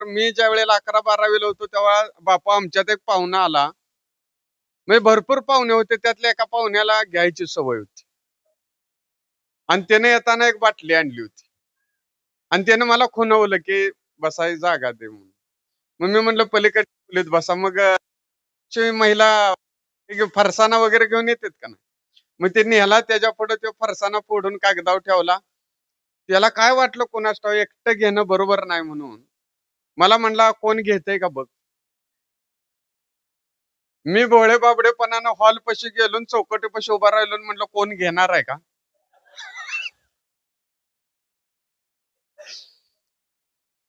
मी ज्या वेळेला अकरा बारावीला होतो तेव्हा बापा आमच्यात एक पाहुणा आला. म्हणजे भरपूर पाहुणे होते त्यातल्या एका पाहुण्याला घ्यायची सवय होती. आणि त्याने येताना एक बाटली आणली होती. आणि त्याने मला खुनवलं की बसायची जागा दे म्हणून. मग मी म्हणलं पलीकडे खोलीत बसा. मग महिला फरसाना फरसाणा वगैरे घेऊन येतात का ना मग ते नेला त्याच्या पुढे तो फरसाणा फोडून कागदावर ठेवला. त्याला काय वाटलं कोणास ठाऊक? एकटं घेणं बरोबर नाही म्हणून. मला म्हणला कोण घेतय का बघ? मी भोळे बाबडेपणानं हॉल पशी गेलो चौकटी पशी उभा राहिलो म्हणलं कोण घेणार आहे का?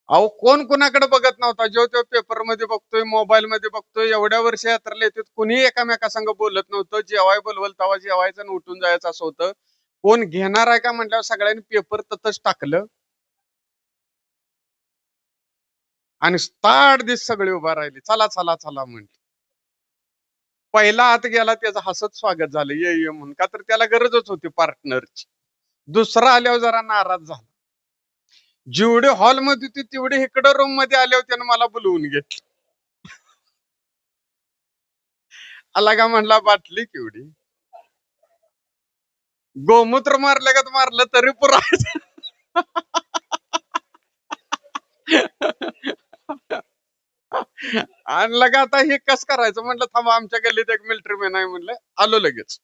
अहो कोण कुणाकडे बघत नव्हता? जो तेव्हा पेपरमध्ये बघतोय मोबाईल मध्ये बघतोय एवढ्या वर्ष यात्रेला येतात कुणीही एकामेकासंग बोलत नव्हतं. जेवाय बोलवल तेव्हा जेवायचं आणि उठून जायचं असं होतं. कोण घेणार आहे का? म्हटल्यावर सगळ्यांनी पेपर ततच टाकलं. आणि स्टार्ट दिस सगळे उभा राहिले. चला चला चला म्हटलं. पहिला आत गेला त्याचं हसत स्वागत झालं. ये ये म्हणून का तर त्याला गरजच होती पार्टनरची दुसरा आल्यावर जरा नाराज झाला. जेवढे हॉलमध्ये होती तेवढे इकडं रूममध्ये आले होते आणि मला बोलवून घेतलं. आला का म्हणला बाटली केवढी? गोमूत्र मारलं का मारलं तरी पुरा आणलं का आता हे कस करायचं? म्हटलं थांबा आमच्या गल्लीत एक मिलिटरीमॅन आहे म्हणलं आलो लगेच.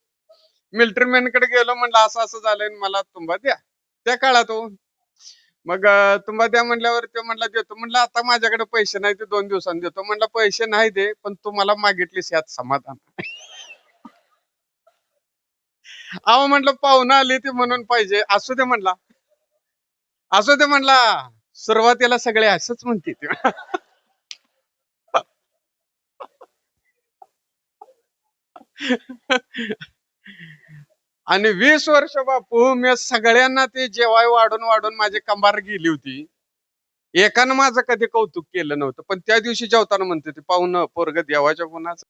मिलिटरीमॅनकडे गेलो म्हणलं असं असं झालंय मला तुंबा द्या. त्या काळात हो. मग तुंबा द्या म्हणल्यावर ते म्हटलं देतो. म्हणलं आता माझ्याकडे पैसे नाही ते दोन दिवसांनी देतो. म्हणलं पैसे नाही दे पण तू मला मागितलीस यात समाधान. अहो म्हटलं पाहुणं आली ती म्हणून पाहिजे. असू दे म्हणला. असू दे म्हणला. सुरुवातीला सगळे असंच म्हणते ते. आणि वीस वर्ष बापू मी सगळ्यांना ते जेवाय वाढून वाढून माझी कंबार गेली होती. एकानं माझं कधी कौतुक केलं नव्हतं पण त्या दिवशी जेवताना म्हणते ते पाहुणं पोरग देवाच्या गुणाचं